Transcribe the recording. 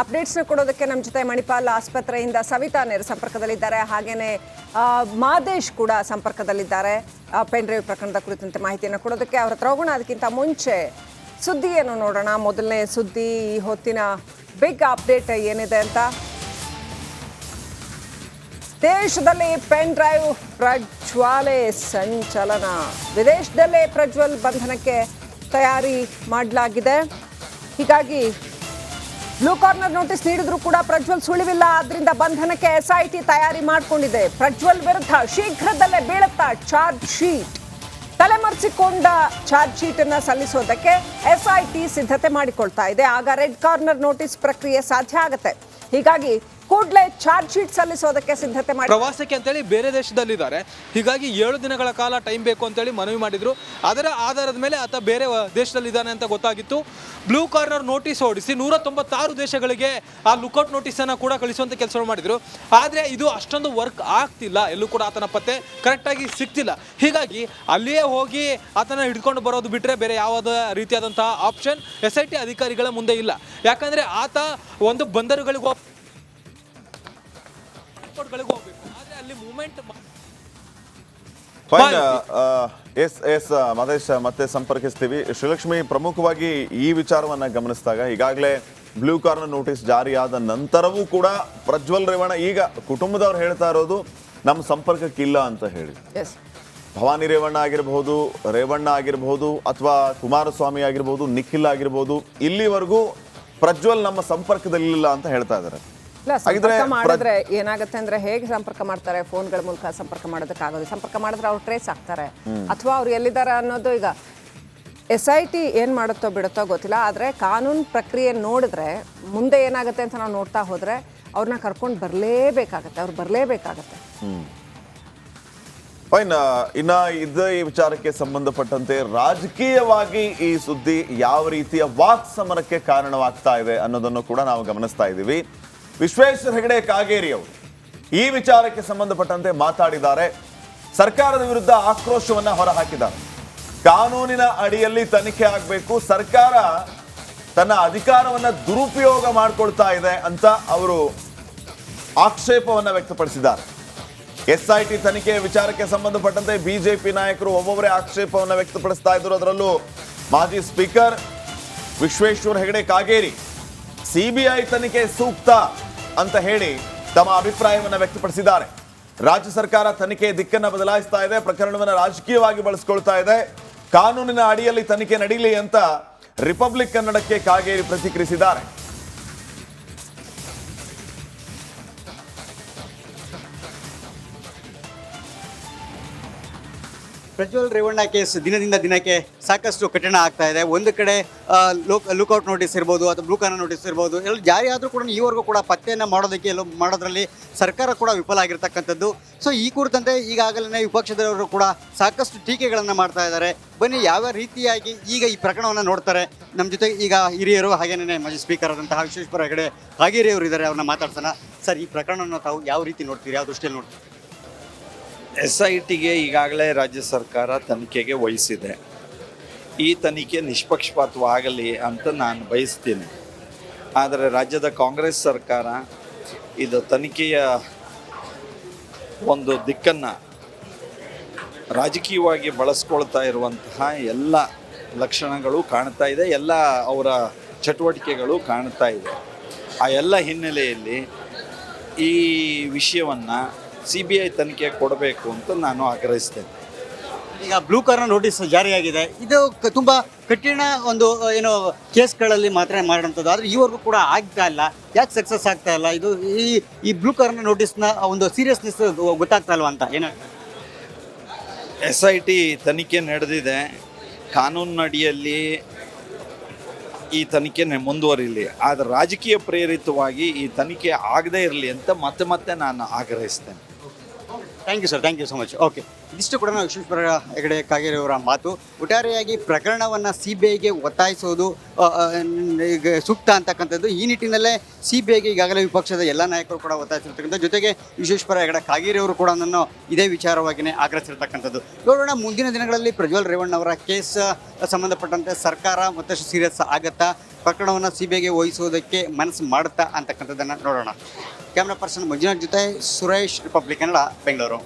Updates ಕೊಡೋದಕ್ಕೆ ನಮ್ಮ ಜೊತೆ ಮಣಿಪಾಲ್ ಆಸ್ಪತ್ರೆಯಿಂದ ಸವಿತಾ ನೇರ ಸಂಪರ್ಕದಲ್ಲಿದ್ದಾರೆ. ಹಾಗೇನೆ ಮಾದೇಶ್ ಕೂಡ ಸಂಪರ್ಕದಲ್ಲಿದ್ದಾರೆ. ಪೆನ್ ಡ್ರೈವ್ ಪ್ರಕರಣದ ಕುರಿತಂತೆ ಮಾಹಿತಿಯನ್ನು ಕೊಡೋದಕ್ಕೆ ಅವ್ರ ಹತ್ರ ಹೋಗೋಣ. ಅದಕ್ಕಿಂತ ಮುಂಚೆ ಸುದ್ದಿಯನ್ನು ನೋಡೋಣ. ಮೊದಲನೇ ಸುದ್ದಿ, ಈ ಹೊತ್ತಿನ ಬಿಗ್ ಅಪ್ಡೇಟ್ ಏನಿದೆ ಅಂತ? ದೇಶದಲ್ಲಿ ಪೆನ್ ಡ್ರೈವ್ ಪ್ರಜ್ವಾಲೆ ಸಂಚಲನ. ವಿದೇಶದಲ್ಲೇ ಪ್ರಜ್ವಲ್ ಬಂಧನಕ್ಕೆ ತಯಾರಿ ಮಾಡಲಾಗಿದೆ. ಹೀಗಾಗಿ ಬ್ಲೂ ಕಾರ್ನರ್ ನೋಟಿಸ್ ನೀಡಿದ್ರು ಕೂಡ ಪ್ರಜ್ವಲ್ ಸುಳಿವಿಲ್ಲ. ಆದ್ರಿಂದ ಬಂಧನಕ್ಕೆ ಎಸ್ಐಟಿ ತಯಾರಿ ಮಾಡಿಕೊಂಡಿದೆ. ಪ್ರಜ್ವಲ್ ವಿರುದ್ಧ ಶೀಘ್ರದಲ್ಲೇ ಬೀಳುತ್ತಾ ಚಾರ್ಜ್ ಶೀಟ್. ತಲೆಮರೆಸಿಕೊಂಡ ಚಾರ್ಜ್ ಶೀಟ್ ಅನ್ನ ಸಲ್ಲಿಸೋದಕ್ಕೆ ಎಸ್ಐಟಿ ಸಿದ್ಧತೆ ಮಾಡಿಕೊಳ್ತಾ ಇದೆ. ಆಗ ರೆಡ್ ಕಾರ್ನರ್ ನೋಟಿಸ್ ಪ್ರಕ್ರಿಯೆ ಸಾಧ್ಯ ಆಗುತ್ತೆ. ಹೀಗಾಗಿ ಕೂಡಲೇ ಚಾರ್ಜ್ ಶೀಟ್ ಸಲ್ಲಿಸೋದಕ್ಕೆ ಸಿದ್ಧತೆ ಮಾಡಿ ಪ್ರವಾಸಕ್ಕೆ ಅಂತೇಳಿ ಬೇರೆ ದೇಶದಲ್ಲಿದ್ದಾರೆ. ಹೀಗಾಗಿ ಏಳು ದಿನಗಳ ಕಾಲ ಟೈಮ್ ಬೇಕು ಅಂತೇಳಿ ಮನವಿ ಮಾಡಿದ್ರು. ಅದರ ಆಧಾರದ ಮೇಲೆ ಆತ ಬೇರೆ ದೇಶದಲ್ಲಿದ್ದಾನೆ ಅಂತ ಗೊತ್ತಾಗಿತ್ತು. ಬ್ಲೂ ಕಾರ್ನರ್ ನೋಟಿಸ್ ಓಡಿಸಿ ನೂರ ತೊಂಬತ್ತಾರು ದೇಶಗಳಿಗೆ ಆ ಲುಕೌಟ್ ಅನ್ನ ಕೂಡ ಕಳಿಸುವಂತ ಕೆಲಸ ಮಾಡಿದ್ರು. ಆದರೆ ಇದು ಅಷ್ಟೊಂದು ವರ್ಕ್ ಆಗ್ತಿಲ್ಲ. ಎಲ್ಲೂ ಕೂಡ ಆತನ ಪತ್ತೆ ಕರೆಕ್ಟಾಗಿ ಸಿಗ್ತಿಲ್ಲ. ಹೀಗಾಗಿ ಅಲ್ಲಿಯೇ ಹೋಗಿ ಆತನ ಹಿಡ್ಕೊಂಡು ಬರೋದು ಬಿಟ್ಟರೆ ಬೇರೆ ಯಾವುದೇ ರೀತಿಯಾದಂತಹ ಆಪ್ಷನ್ ಎಸ್ ಐ ಟಿ ಅಧಿಕಾರಿಗಳ ಮುಂದೆ ಇಲ್ಲ. ಯಾಕಂದ್ರೆ ಆತ ಒಂದು ಬಂದರುಗಳಿಗೆ ಹೋಗ್- ಏರ್ಪೋರ್ಟ್ಗಳಿಗೆ ಹೋಗ್ಬೇಕು. ಆದರೆ ಅಲ್ಲಿ moment fine S S Mahesh ಮತ್ತೆ ಸಂಪರ್ಕಿಸ್ತೀವಿ. ಶ್ರೀಲಕ್ಷ್ಮಿ ಪ್ರಮುಖವಾಗಿ ಈ ವಿಚಾರವನ್ನ ಗಮನಿಸಿದಾಗ ಈಗಾಗಲೇ ಬ್ಲೂ ಕಾರ್ನರ್ ನೋಟಿಸ್ ಜಾರಿಯಾದ ನಂತರವೂ ಕೂಡ ಪ್ರಜ್ವಲ್ ರೇವಣ್ಣ ಈಗ ಕುಟುಂಬದವ್ರು ಹೇಳ್ತಾ ಇರೋದು ನಮ್ಮ ಸಂಪರ್ಕಕ್ಕಿಲ್ಲ ಅಂತ ಹೇಳಿ. ಎಸ್ ಭವಾನಿ ರೇವಣ್ಣ ಆಗಿರಬಹುದು ರೇವಣ್ಣ ಆಗಿರಬಹುದು ಅಥವಾ ಕುಮಾರಸ್ವಾಮಿ ಆಗಿರಬಹುದು ನಿಖಿಲ್ ಆಗಿರ್ಬೋದು ಇಲ್ಲಿವರೆಗೂ ಪ್ರಜ್ವಲ್ ನಮ್ಮ ಸಂಪರ್ಕದಲ್ಲಿಲ್ಲ ಅಂತ ಹೇಳ್ತಾ ಇದ್ದಾರೆ. ಸಂಪರ್ಕ ಮಾಡಿದ್ರೆ ಏನಾಗುತ್ತೆ ಅಂದ್ರೆ ಹೇಗೆ ಸಂಪರ್ಕ ಮಾಡ್ತಾರೆ? ಫೋನ್ಗಳ ಮೂಲಕ ಸಂಪರ್ಕ ಮಾಡೋದಕ್ಕಾಗೋದು ಸಂಪರ್ಕ ಮಾಡಿದ್ರೆ ಅವ್ರು ಟ್ರೇಸ್ ಆಗ್ತಾರೆ. ಅಥವಾ ಅವ್ರು ಎಲ್ಲಿದ್ದಾರೆ ಅನ್ನೋದು ಈಗ ಎಸ್ ಐ ಟಿ ಏನು ಮಾಡುತ್ತೋ ಬಿಡುತ್ತೋ ಗೊತ್ತಿಲ್ಲ. ಆದರೆ ಕಾನೂನು ಪ್ರಕ್ರಿಯೆ ನೋಡಿದ್ರೆ ಮುಂದೆ ಏನಾಗುತ್ತೆ ಅಂತ ನಾವು ನೋಡ್ತಾ ಹೋದ್ರೆ ಅವ್ರನ್ನ ಕರ್ಕೊಂಡು ಬರಲೇಬೇಕಾಗತ್ತೆ. ಅವ್ರು ಬರಲೇಬೇಕಾಗತ್ತೆ. ಫೈನ್ ಇನ್ನ ಇದ ಈ ವಿಚಾರಕ್ಕೆ ಸಂಬಂಧಪಟ್ಟಂತೆ ರಾಜಕೀಯವಾಗಿ ಈ ಸುದ್ದಿ ಯಾವ ರೀತಿಯ ವಾಕ್ ಸಮರಕ್ಕೆ ಕಾರಣವಾಗ್ತಾ ಇದೆ ಅನ್ನೋದನ್ನು ಕೂಡ ನಾವು ಗಮನಿಸ್ತಾ ಇದ್ದೀವಿ. ವಿಶ್ವೇಶ್ವರ ಹೆಗಡೆ ಕಾಗೇರಿ ಅವರು ಈ ವಿಚಾರಕ್ಕೆ ಸಂಬಂಧಪಟ್ಟಂತೆ ಮಾತಾಡಿದ್ದಾರೆ. ಸರ್ಕಾರದ ವಿರುದ್ಧ ಆಕ್ರೋಶವನ್ನ ಹೊರಹಾಕಿದ್ದಾರೆ. ಕಾನೂನಿನ ಅಡಿಯಲ್ಲಿ ತನಿಖೆ ಆಗಬೇಕು. ಸರ್ಕಾರ ತನ್ನ ಅಧಿಕಾರವನ್ನ ದುರುಪಯೋಗ ಮಾಡಿಕೊಳ್ತಾ ಇದೆ ಅಂತ ಅವರು ಆಕ್ಷೇಪವನ್ನ ವ್ಯಕ್ತಪಡಿಸಿದ್ದಾರೆ. ಎಸ್ಐಟಿ ತನಿಖೆ ವಿಚಾರಕ್ಕೆ ಸಂಬಂಧಪಟ್ಟಂತೆ ಬಿಜೆಪಿ ನಾಯಕರು ಒಬ್ಬೊಬ್ಬರೇ ಆಕ್ಷೇಪವನ್ನು ವ್ಯಕ್ತಪಡಿಸ್ತಾ ಇದ್ರು ಅದರಲ್ಲೂ ಮಾಜಿ ಸ್ಪೀಕರ್ ವಿಶ್ವೇಶ್ವರ ಹೆಗಡೆ ಕಾಗೇರಿ, ಸಿಬಿಐ ತನಿಖೆ ಸೂಕ್ತ. ಅಂತ ಹೇಳಿ ತಮ್ಮ ಅಭಿಪ್ರಾಯವನ್ನು ವ್ಯಕ್ತಪಡಿಸಿದ್ದಾರೆ. ರಾಜ್ಯ ಸರ್ಕಾರ ತನಿಖೆ ದಿಕ್ಕನ್ನು ಬದಲಾಯಿಸ್ತಾ ಇದೆ, ಪ್ರಕರಣವನ್ನು ರಾಜಕೀಯವಾಗಿ ಬಳಸ್ಕೊಳ್ತಾ ಇದೆ. ಕಾನೂನಿನ ಅಡಿಯಲ್ಲಿ ತನಿಖೆ ನಡೀಲಿ ಅಂತ ರಿಪಬ್ಲಿಕ್ ಕನ್ನಡಕ್ಕೆ ಕಾಗೇರಿ ಪ್ರತಿಕ್ರಿಯಿಸಿದ್ದಾರೆ. ಪ್ರಜ್ವಲ್ ರೇವಣ್ಣ ಕೇಸ್ ದಿನದಿಂದ ದಿನಕ್ಕೆ ಸಾಕಷ್ಟು ಕಠಿಣ ಆಗ್ತಾ ಇದೆ. ಒಂದು ಕಡೆ ಲೋಕ್, ಲುಕೌಟ್ ನೋಟಿಸ್ ಇರ್ಬೋದು ಅಥವಾ ಬ್ಲೂ ಕಾರ್ನರ್ ನೋಟಿಸ್ ಇರ್ಬೋದು, ಎಲ್ಲ ಜಾರಿ ಆದರೂ ಕೂಡ ಈವರೆಗೂ ಕೂಡ ಪತ್ತೆಯನ್ನು ಮಾಡೋದಕ್ಕೆ ಎಲ್ಲ ಮಾಡೋದ್ರಲ್ಲಿ ಸರ್ಕಾರ ಕೂಡ ವಿಫಲ ಆಗಿರ್ತಕ್ಕಂಥದ್ದು. ಸೊ ಈ ಕುರಿತಂತೆ ಈಗಾಗಲೇ ವಿಪಕ್ಷದವರು ಕೂಡ ಸಾಕಷ್ಟು ಟೀಕೆಗಳನ್ನು ಮಾಡ್ತಾ ಇದ್ದಾರೆ. ಬನ್ನಿ, ಯಾವ ರೀತಿಯಾಗಿ ಈಗ ಈ ಪ್ರಕರಣವನ್ನು ನೋಡ್ತಾರೆ. ನಮ್ಮ ಜೊತೆ ಈಗ ಹಿರಿಯರು ಹಾಗೇನೇ ಮಾಜಿ ಸ್ಪೀಕರ್ ಆದಂತಹ ವಿಶ್ವೇಶ್ವರ ಹೆಗಡೆ ಕಾಗೇರಿ ಅವರು ಇದ್ದಾರೆ, ಅವ್ರನ್ನ ಮಾತಾಡ್ಸೋಣ. ಸರ್, ಈ ಪ್ರಕರಣವನ್ನು ತಾವು ಯಾವ ರೀತಿ ನೋಡ್ತೀರಿ? ಯಾವ ದೃಷ್ಟಿಯಲ್ಲಿ ನೋಡ್ತೀರಿ? ಎಸ್ ಐ ಟಿಗೆ ಈಗಾಗಲೇ ರಾಜ್ಯ ಸರ್ಕಾರ ತನಿಖೆಗೆ ವಹಿಸಿದೆ. ಈ ತನಿಖೆ ನಿಷ್ಪಕ್ಷಪಾತವಾಗಲಿ ಅಂತ ನಾನು ಬಯಸ್ತೀನಿ. ಆದರೆ ರಾಜ್ಯದ ಕಾಂಗ್ರೆಸ್ ಸರ್ಕಾರ ಇದು ತನಿಖೆಯ ಒಂದು ದಿಕ್ಕನ್ನು ರಾಜಕೀಯವಾಗಿ ಬಳಸ್ಕೊಳ್ತಾ ಇರುವಂತಹ ಎಲ್ಲ ಲಕ್ಷಣಗಳು ಕಾಣ್ತಾ ಇದೆ, ಎಲ್ಲ ಅವರ ಚಟುವಟಿಕೆಗಳು ಕಾಣ್ತಾ ಇದೆ. ಆ ಎಲ್ಲ ಹಿನ್ನೆಲೆಯಲ್ಲಿ ಈ ವಿಷಯವನ್ನು ಸಿ ಬಿ ಐ ತನಿಖೆ ಕೊಡಬೇಕು ಅಂತ ನಾನು ಆಗ್ರಹಿಸ್ತೇನೆ. ಈಗ ಬ್ಲೂ ಕಾರ್ನರ್ ನೋಟಿಸ್ ಜಾರಿಯಾಗಿದೆ. ಇದು ತುಂಬ ತುಂಬಾ ಕಠಿಣ ಒಂದು ಏನು ಕೇಸ್ಗಳಲ್ಲಿ ಮಾತ್ರ ಮಾಡೋಂಥದ್ದು ಆದರೆ ಈವರೆಗೂ ಕೂಡ ಆಗ್ತಾ ಇಲ್ಲ. ಯಾಕೆ ಸಕ್ಸಸ್ ಆಗ್ತಾ ಇಲ್ಲ? ಇದು ಈ ಈ ಬ್ಲೂ ಕಾರ್ನರ್ ನೋಟಿಸ್ನ ಒಂದು ಸೀರಿಯಸ್ನೆಸ್ ಗೊತ್ತಾಗ್ತಾ ಇಲ್ವಾ ಅಂತ? ಏನು ಎಸ್ ಐ ಟಿ ತನಿಖೆ ನಡೆದಿದೆ. ಕಾನೂನಿನಡಿಯಲ್ಲಿ ಈ ತನಿಖೆ ನೆ- ಮುಂದುವರಿಲಿ. ಆದರೆ ರಾಜಕೀಯ ಪ್ರೇರಿತವಾಗಿ ಈ ತನಿಖೆ ಆಗದೇ ಇರಲಿ ಅಂತ ಮತ್ತೆ ಮತ್ತೆ ನಾನು ಆಗ್ರಹಿಸ್ತೇನೆ. thank you sir thank you so much okay ಇದಿಷ್ಟು ಕೂಡ ನಾವು ವಿಶ್ವೇಶ್ವರ ಹೆಗಡೆ ಕಾಗೇರಿಯವರ ಮಾತು. ಒಟ್ಟಾರೆಯಾಗಿ ಪ್ರಕರಣವನ್ನು ಸಿ ಬಿ ಐಗೆ ಒತ್ತಾಯಿಸೋದು ಸೂಕ್ತ ಅಂತಕ್ಕಂಥದ್ದು. ಈ ನಿಟ್ಟಿನಲ್ಲೇ ಸಿ ಬಿ ಐಗೆ ಈಗಾಗಲೇ ವಿಪಕ್ಷದ ಎಲ್ಲ ನಾಯಕರು ಕೂಡ ಒತ್ತಾಯಿಸಿರ್ತಕ್ಕಂಥ ಜೊತೆಗೆ ವಿಶ್ವೇಶ್ವರ ಹೆಗಡೆ ಕಾಗೇರಿಯವರು ಕೂಡ ನನ್ನ ಇದೇ ವಿಚಾರವಾಗಿಯೇ ಆಗ್ರಹಿಸಿರ್ತಕ್ಕಂಥದ್ದು. ನೋಡೋಣ, ಮುಂದಿನ ದಿನಗಳಲ್ಲಿ ಪ್ರಜ್ವಲ್ ರೇವಣ್ಣ ಅವರ ಕೇಸ್ ಸಂಬಂಧಪಟ್ಟಂತೆ ಸರ್ಕಾರ ಮತ್ತಷ್ಟು ಸೀರಿಯಸ್ ಆಗುತ್ತಾ, ಪ್ರಕರಣವನ್ನು ಸಿ ಬಿ ಐಗೆ ವಹಿಸೋದಕ್ಕೆ ಮನಸ್ಸು ಮಾಡುತ್ತಾ ಅಂತಕ್ಕಂಥದ್ದನ್ನು ನೋಡೋಣ. ಕ್ಯಾಮ್ರಾ ಪರ್ಸನ್ ಮಂಜುನಾಥ್ ಜೊತೆ ಸುರೇಶ್, ರಿಪಬ್ಲಿಕ್ ಕನ್ನಡ, ಬೆಂಗಳೂರು.